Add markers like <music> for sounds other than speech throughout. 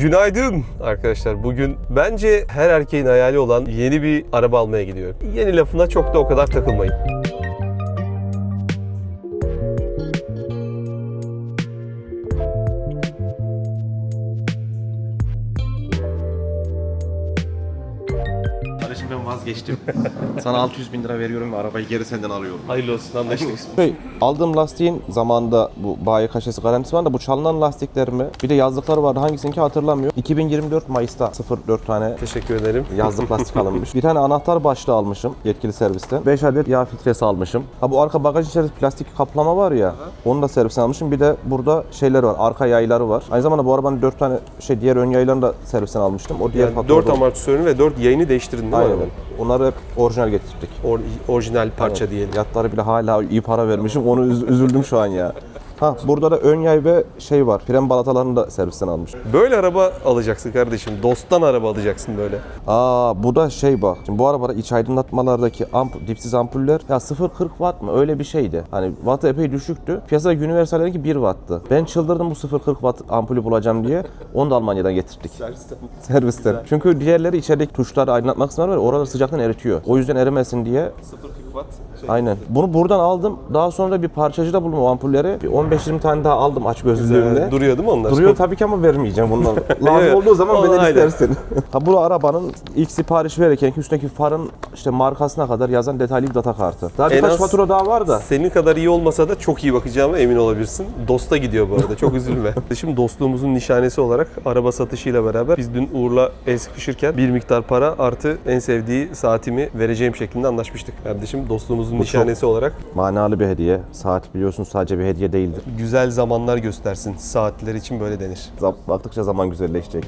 Günaydın arkadaşlar. Bugün bence her erkeğin hayali olan yeni bir araba almaya gidiyorum. Yeni lafına çok da o kadar takılmayın. Vazgeçtim. <laughs> Sana 600 bin lira veriyorum ve arabayı geri senden alıyorum. Hayırlı olsun anlaştık. Şey, aldığım lastiğin zamanında bu bayi kaşesi garantisi var da bu çalınan lastiklerimi bir de yazlıkları vardı hangisininki hatırlamıyorum. 2024 Mayıs'ta 04 tane Teşekkür ederim. yazlık lastik <laughs> alınmış. Bir tane anahtar başlığı almışım yetkili servisten. 5 adet yağ filtresi almışım. Ha bu arka bagaj içerisinde plastik kaplama var ya. Onu da servisten almışım. Bir de burada şeyler var. Arka yayları var. Aynı zamanda bu arabanın 4 tane şey diğer ön yaylarını da servisten almıştım. O diğer Yani faturada 4 amortisörünü ve 4 yayını değiştirdin değil mi Aynen. arabanın? Onları hep orijinal getirdik. Or- orijinal parça diyelim. Yatları bile hala iyi para vermişim. Onu üz- üzüldüm şu an ya. Ha burada da ön yay ve şey var. Fren balatalarını da servisten almış. Böyle araba alacaksın kardeşim. Dosttan araba alacaksın böyle. Aa bu da şey bak. Şimdi bu arabada iç aydınlatmalardaki amp, dipsiz ampuller ya 0.40 watt mı öyle bir şeydi. Hani wattı epey düşüktü. Piyasada Universal'deki 1 watt'tı. Ben çıldırdım bu 0.40 watt ampulü bulacağım diye. Onu da Almanya'dan getirdik. Servisten. Çünkü diğerleri içerideki tuşları aydınlatma kısımları var. ya, Oraları sıcaktan eritiyor. O yüzden erimesin diye 0.40 watt. Aynen. Bunu buradan aldım. Daha sonra bir parçacıda buldum o ampulleri. Bir 15-20 tane daha aldım aç gözlülüğümle. Duruyor değil mi onlar? Duruyor tabii ki ama vermeyeceğim bundan. <laughs> Lazım olduğu zaman benden istersin. <laughs> ha bu arabanın ilk sipariş verirken ki üstteki farın işte markasına kadar yazan detaylı bir data kartı. Daha En birkaç fatura daha var da. Senin kadar iyi olmasa da çok iyi bakacağıma emin olabilirsin. Dosta gidiyor bu arada. Çok üzülme. <laughs> Şimdi dostluğumuzun nişanesi olarak araba satışıyla beraber biz dün Uğur'la el sıkışırken bir miktar para artı en sevdiği saatimi vereceğim şeklinde anlaşmıştık kardeşim. Dostluğumuzun nişanesi olarak Manalı bir hediye. Saat biliyorsun sadece bir hediye değildir. güzel zamanlar göstersin. Saatler için böyle denir. Baktıkça zaman güzelleşecek.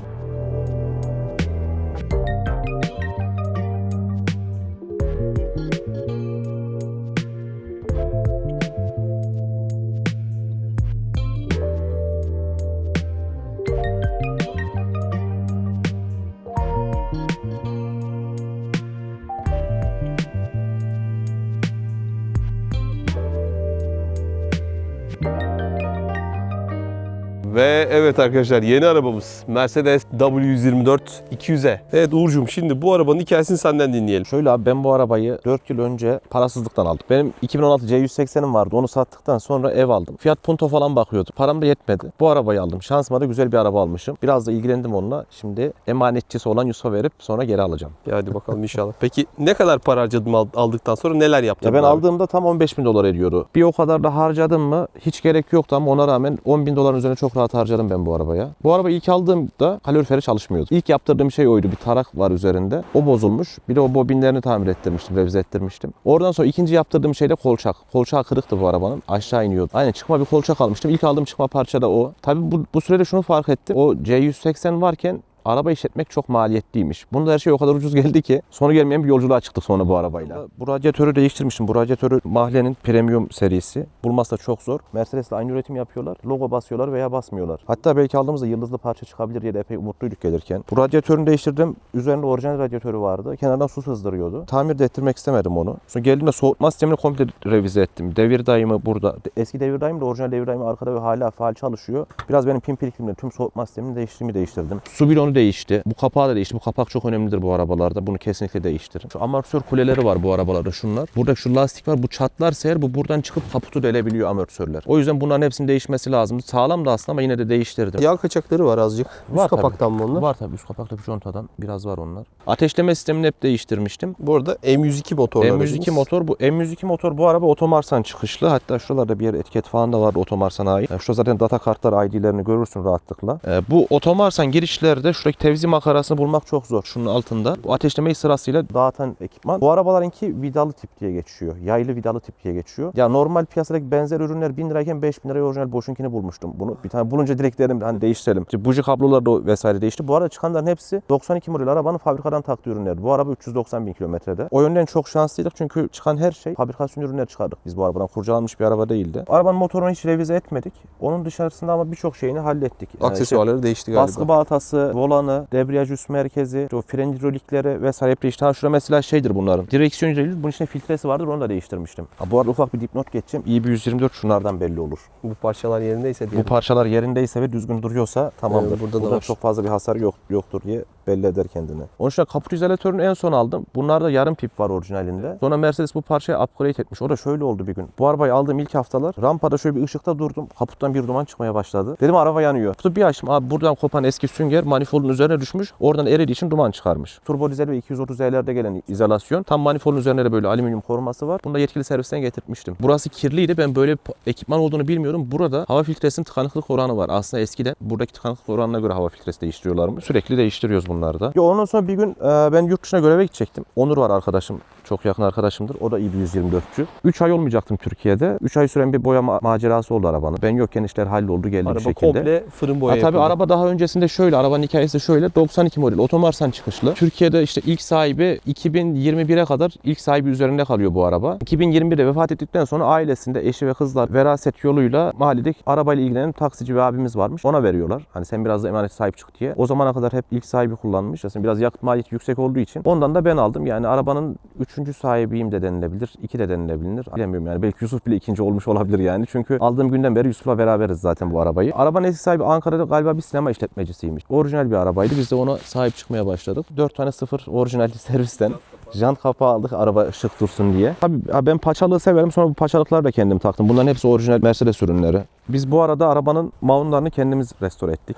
Ve evet arkadaşlar yeni arabamız Mercedes W124 200'e. Evet Uğur'cum şimdi bu arabanın hikayesini senden dinleyelim. Şöyle abi ben bu arabayı 4 yıl önce parasızlıktan aldım. Benim 2016 C180'im vardı. Onu sattıktan sonra ev aldım. Fiat Punto falan bakıyordum. Param da yetmedi. Bu arabayı aldım. Şansıma da güzel bir araba almışım. Biraz da ilgilendim onunla. Şimdi emanetçisi olan Yusuf'a verip sonra geri alacağım. Ya hadi bakalım inşallah. <laughs> Peki ne kadar para harcadım al- aldıktan sonra neler yaptın? Ya ben araba? aldığımda tam 15 bin dolar ediyordu. Bir o kadar da harcadım mı hiç gerek yoktu ama ona rağmen 10 bin doların üzerine çok rahat harcadım ben bu arabaya. Bu araba ilk aldığımda kaloriferi çalışmıyordu. İlk yaptırdığım şey oydu. Bir tarak var üzerinde. O bozulmuş. Bir de o bobinlerini tamir ettirmiştim, revize ettirmiştim. Oradan sonra ikinci yaptırdığım şey de kolçak. Kolçağı kırıktı bu arabanın. Aşağı iniyordu. Aynen çıkma bir kolçak almıştım. İlk aldığım çıkma parça da o. Tabii bu, bu sürede şunu fark ettim. O C180 varken Araba işletmek çok maliyetliymiş. Bunda her şey o kadar ucuz geldi ki sonu gelmeyen bir yolculuğa çıktık sonra bu arabayla. Bu radyatörü değiştirmişim. Bu radyatörü Mahle'nin premium serisi. Bulması da çok zor. Mercedes'le aynı üretim yapıyorlar. Logo basıyorlar veya basmıyorlar. Hatta belki aldığımızda yıldızlı parça çıkabilir diye de epey umutluyduk gelirken. Bu radyatörünü değiştirdim. Üzerinde orijinal radyatörü vardı. Kenardan su sızdırıyordu. Tamir de ettirmek istemedim onu. Sonra geldiğimde soğutma sistemini komple revize ettim. Devir daimı burada. Eski devir daim de orijinal devir daimi arkada ve hala faal çalışıyor. Biraz benim pimpiriklimle tüm soğutma sistemini değiştirmeyi değiştirdim. Su bilonu değişti. Bu kapağı da değişti. Bu kapak çok önemlidir bu arabalarda. Bunu kesinlikle değiştirin. Şu amortisör kuleleri var bu arabalarda şunlar. Burada şu lastik var. Bu çatlarsa eğer bu buradan çıkıp kaputu delebiliyor amortisörler. O yüzden bunların hepsinin değişmesi lazım. Sağlam da aslında ama yine de değiştirdim. Yağ kaçakları var azıcık. Var Üst tabii. kapaktan mı onlar? Var tabii üst kapakta bir contadan biraz var onlar. Ateşleme sistemini hep değiştirmiştim. Bu arada M102 motorlar M102 dediğimiz. motor bu. M102 motor bu araba otomarsan çıkışlı. Hatta şuralarda bir yer etiket falan da var otomarsana ait. Yani şurada zaten data kartlar ID'lerini görürsün rahatlıkla. Ee, bu otomarsan girişlerde şuradaki tevzi makarasını bulmak çok zor. Şunun altında. Bu ateşleme sırasıyla dağıtan ekipman. Bu arabalarınki vidalı tip diye geçiyor. Yaylı vidalı tip diye geçiyor. Ya normal piyasadaki benzer ürünler 1000 lirayken 5000 liraya orijinal boşunkini bulmuştum. Bunu bir tane bulunca direkt dedim hani değiştirelim. İşte buji kablolar da vesaire değişti. Bu arada çıkanların hepsi 92 model arabanın fabrikadan taktığı ürünler. Bu araba 390 bin kilometrede. O yönden çok şanslıydık çünkü çıkan her şey fabrikasyon ürünler çıkardık biz bu arabadan. Kurcalanmış bir araba değildi. Arabanın motorunu hiç revize etmedik. Onun dışarısında ama birçok şeyini hallettik. Yani işte Aksesuarları değişti galiba. Baskı balatası, volanı, debriyaj üst merkezi, o fren hidrolikleri vesaire hep değişti. Ha şurada mesela şeydir bunların. Direksiyon hidroliği bunun içinde filtresi vardır onu da değiştirmiştim. Ha, bu arada ufak bir dipnot geçeceğim. İyi bir 124 şunlardan belli olur. Bu parçalar yerindeyse Bu diyelim. parçalar yerindeyse ve düzgün duruyorsa tamamdır. Evet, burada da Burada var. çok fazla bir hasar yok yoktur diye belli eder kendini. Onun için kaput izolatörünü en son aldım. Bunlarda yarım pip var orijinalinde. Sonra Mercedes bu parçayı upgrade etmiş. O da şöyle oldu bir gün. Bu arabayı aldığım ilk haftalar rampada şöyle bir ışıkta durdum. Kaputtan bir duman çıkmaya başladı. Dedim araba yanıyor. Kaputu bir açtım. Abi buradan kopan eski sünger manifoldun üzerine düşmüş. Oradan eridiği için duman çıkarmış. Turbo dizel ve 230Z'lerde gelen izolasyon. Tam manifoldun üzerine de böyle alüminyum koruması var. Bunu da yetkili servisten getirtmiştim. Burası kirliydi. Ben böyle ekipman olduğunu bilmiyorum. Burada hava filtresinin tıkanıklık oranı var. Aslında eskiden buradaki tıkanıklık oranına göre hava filtresi değiştiriyorlarmış. Sürekli değiştiriyoruz bunlarda. Ya ondan sonra bir gün ben yurt dışına göreve gidecektim. Onur var arkadaşım. Çok yakın arkadaşımdır. O da iyi bir 124'cü. 3 ay olmayacaktım Türkiye'de. 3 ay süren bir boyama macerası oldu arabanın. Ben yokken işler halloldu geldi bir Araba şekilde. komple fırın boya Ha, tabii yapıldı. araba daha öncesinde şöyle, arabanın hikayesi şöyle. 92 model otomarsan çıkışlı. Türkiye'de işte ilk sahibi 2021'e kadar ilk sahibi üzerinde kalıyor bu araba. 2021'de vefat ettikten sonra ailesinde eşi ve kızlar veraset yoluyla mahallede arabayla ilgilenen taksici bir abimiz varmış. Ona veriyorlar. Hani sen biraz da emanet sahip çık diye. O zamana kadar hep ilk sahibi kullanmış. Aslında biraz yakıt maliyeti yüksek olduğu için. Ondan da ben aldım. Yani arabanın üçüncü sahibiyim de denilebilir. iki de denilebilir. Bilemiyorum yani. Belki Yusuf bile ikinci olmuş olabilir yani. Çünkü aldığım günden beri Yusuf'la beraberiz zaten bu arabayı. Arabanın eski sahibi Ankara'da galiba bir sinema işletmecisiymiş. Orijinal bir arabaydı. Biz de ona sahip çıkmaya başladık. 4 tane sıfır orijinal <laughs> servisten. Jant kapağı aldık araba şık dursun diye. Tabii ben paçalığı severim. Sonra bu paçalıkları da kendim taktım. Bunların hepsi orijinal Mercedes ürünleri. Biz bu arada arabanın mountlarını kendimiz restore ettik.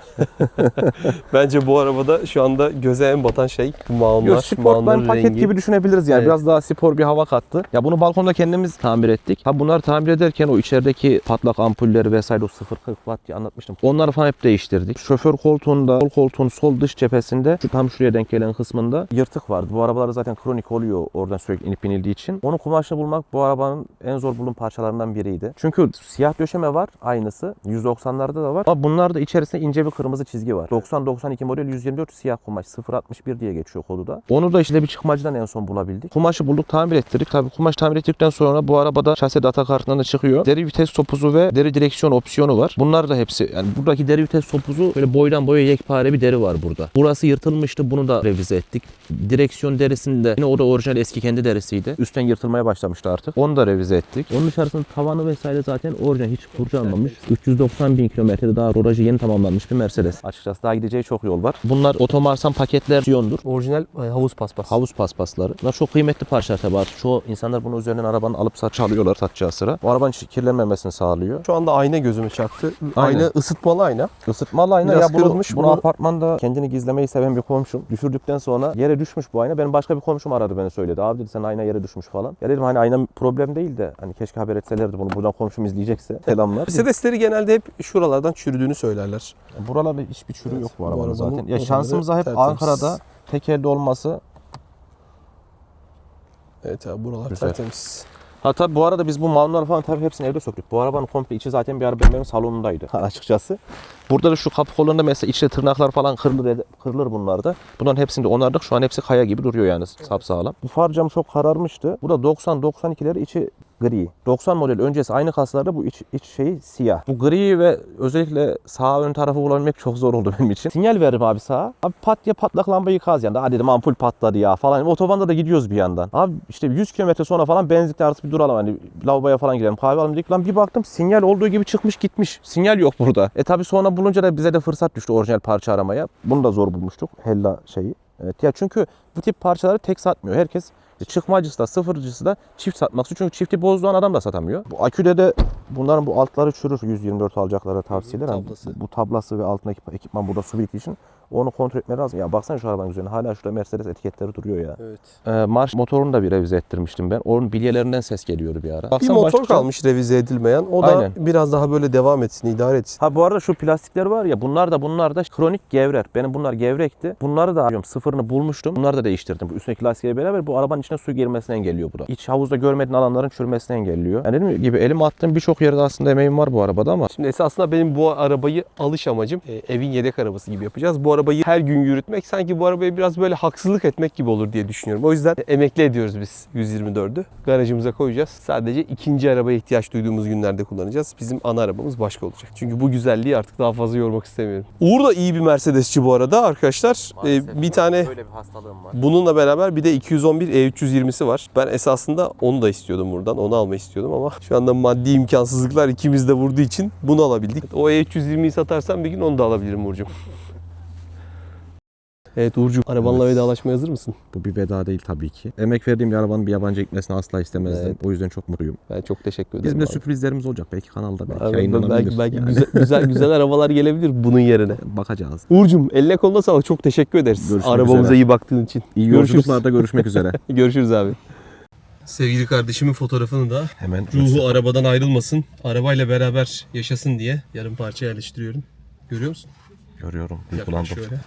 <laughs> Bence bu arabada şu anda göze en batan şey bu mağunlar. Yo, sportman mağunların paket rengi. gibi düşünebiliriz yani. Evet. Biraz daha spor bir hava kattı. Ya bunu balkonda kendimiz tamir ettik. Ha bunları tamir ederken o içerideki patlak ampulleri vesaire o 0.40 watt diye anlatmıştım. Onları falan hep değiştirdik. Şoför koltuğunda, sol koltuğun sol dış cephesinde şu tam şuraya denk gelen kısmında yırtık vardı. Bu arabalarda zaten kronik oluyor oradan sürekli inip binildiği için. Onun kumaşını bulmak bu arabanın en zor bulun parçalarından biriydi. Çünkü siyah döşeme var aynısı. 190'larda da var. Ama bunlarda içerisinde ince bir kırmızı çizgi var. 90-92 model 124 siyah kumaş 0.61 diye geçiyor kodu da. Onu da işte bir çıkmacıdan en son bulabildik. Kumaşı bulduk tamir ettirdik. Tabii kumaş tamir ettikten sonra bu arabada şase data kartından da çıkıyor. Deri vites topuzu ve deri direksiyon opsiyonu var. Bunlar da hepsi yani buradaki deri vites topuzu böyle boydan boya yekpare bir deri var burada. Burası yırtılmıştı. Bunu da revize ettik. Direksiyon derisinde yine o da orijinal eski kendi derisiydi. Üstten yırtılmaya başlamıştı artık. Onu da revize ettik. Onun dışarısında tavanı vesaire zaten orijinal hiç kurcalmamış. 390 bin kilometrede daha rodajı yeni tamamlanmış bir Mercedes. Açıkçası daha gideceği çok yol var. Bunlar otomarsan paketler siyondur. Orijinal e, havuz paspas. Havuz paspasları. Bunlar çok kıymetli parçalar tabii artık. Çoğu insanlar bunu üzerinden arabanın alıp saç alıyorlar satacağı sıra. O arabanın kirlenmemesini sağlıyor. Şu anda ayna gözüme çaktı. Aynen. Ayna ısıtmalı ayna. Isıtmalı ayna Biraz ya bunu, bunu bunu- apartmanda kendini gizlemeyi seven bir komşum. Düşürdükten sonra yere düşmüş bu ayna. Benim başka bir komşum aradı beni söyledi. Abi dedi sen ayna yere düşmüş falan. Ya dedim hani ayna problem değil de hani keşke haber etselerdi bunu buradan komşum izleyecekse. <laughs> Selamlar. Mercedesleri genelde hep şuralardan çürüdüğünü söylerler. Buralarda hiçbir çürü Evet, yok bu arabanın zaten. Ya şansımıza hep tertemiz. Ankara'da tekerde olması Evet abi buralar Güzel. tertemiz. Ha tabii bu arada biz bu mağunları falan tabii hepsini evde söktük. Bu arabanın komple içi zaten bir ara benim, salonumdaydı <laughs> açıkçası. Burada da şu kapı kollarında mesela içte tırnaklar falan kırılır, kırılır bunlarda. Bunların hepsini de onardık. Şu an hepsi kaya gibi duruyor yani sapsağlam. Bu far cam çok kararmıştı. Bu da 90-92'leri içi gri. 90 model öncesi aynı kaslarda bu iç, iç şeyi siyah. Bu gri ve özellikle sağ ön tarafı bulabilmek çok zor oldu benim için. Sinyal veririm abi sağa. Abi pat diye patlak lamba yıkaz yani. Hadi dedim ampul patladı ya falan. Otobanda da gidiyoruz bir yandan. Abi işte 100 kilometre sonra falan benzinlikte artık bir duralım. Hani lavaboya falan gidelim kahve alalım dedik. Lan bir baktım sinyal olduğu gibi çıkmış gitmiş. Sinyal yok burada. E tabi sonra bulunca da bize de fırsat düştü orijinal parça aramaya. Bunu da zor bulmuştuk. Hella şeyi. Evet ya çünkü bu tip parçaları tek satmıyor. Herkes çıkmacısı da sıfırcısı da çift satmak istiyor. Çünkü çifti bozduğun adam da satamıyor. Bu aküde de bunların bu altları çürür. 124 alacaklara tavsiyeler. Hani tablası. Bu tablası ve altındaki ekipman burada su biriktiği için onu kontrol etmeleri lazım. Ya baksana şu arabanın üzerine hala şurada Mercedes etiketleri duruyor ya. Evet. Ee, marş motorunu da bir revize ettirmiştim ben. Onun bilyelerinden ses geliyordu bir ara. Bir Baksana motor başlıca- kalmış revize edilmeyen. O da Aynen. biraz daha böyle devam etsin, idare etsin. Ha bu arada şu plastikler var ya bunlar da bunlar da kronik gevrer. Benim bunlar gevrekti. Bunları da diyorum sıfırını bulmuştum. Bunları da değiştirdim. Bu üstündeki lastikle beraber bu arabanın içine su girmesini engelliyor bu da. İç havuzda görmediğin alanların çürümesini engelliyor. Yani dediğim gibi elim attığım birçok yerde aslında emeğim var bu arabada ama Şimdi esasında benim bu arabayı alış amacım e, evin yedek arabası gibi yapacağız. Bu araba arabayı her gün yürütmek sanki bu arabaya biraz böyle haksızlık etmek gibi olur diye düşünüyorum. O yüzden emekli ediyoruz biz 124'ü. Garajımıza koyacağız. Sadece ikinci arabaya ihtiyaç duyduğumuz günlerde kullanacağız. Bizim ana arabamız başka olacak. Çünkü bu güzelliği artık daha fazla yormak istemiyorum. Uğur da iyi bir Mercedesçi bu arada arkadaşlar. Ee, bir tane böyle bir hastalığım var. Bununla beraber bir de 211 E320'si var. Ben esasında onu da istiyordum buradan. Onu almayı istiyordum ama şu anda maddi imkansızlıklar ikimiz de vurduğu için bunu alabildik. O E320'yi satarsam bir gün onu da alabilirim Uğur'cum. Evet Uğur'cum arabanla Evet. vedalaşmaya hazır mısın? Bu bir veda değil tabii ki. Emek verdiğim bir arabanın bir yabancı gitmesini asla istemezdim. Evet. O yüzden çok mutluyum. Ben çok teşekkür ederim. Bizim de abi. sürprizlerimiz olacak belki kanalda belki Abi, yayınlanabilir. belki, belki Yani güzel, güzel güzel arabalar gelebilir bunun yerine. <laughs> bakacağız. Uğur'cum eline koluna sağlık. Çok teşekkür ederiz. Görüşmek Arabamıza üzere. iyi baktığın için. İyi Görüşürüz. yolculuklarda görüşmek üzere. <laughs> Görüşürüz abi. Sevgili kardeşimin fotoğrafını da Hemen ruhu arabadan ayrılmasın, arabayla beraber yaşasın diye yarım parça yerleştiriyorum. Görüyor musun? görüyorum. Yaklaş Duygulandım. şöyle.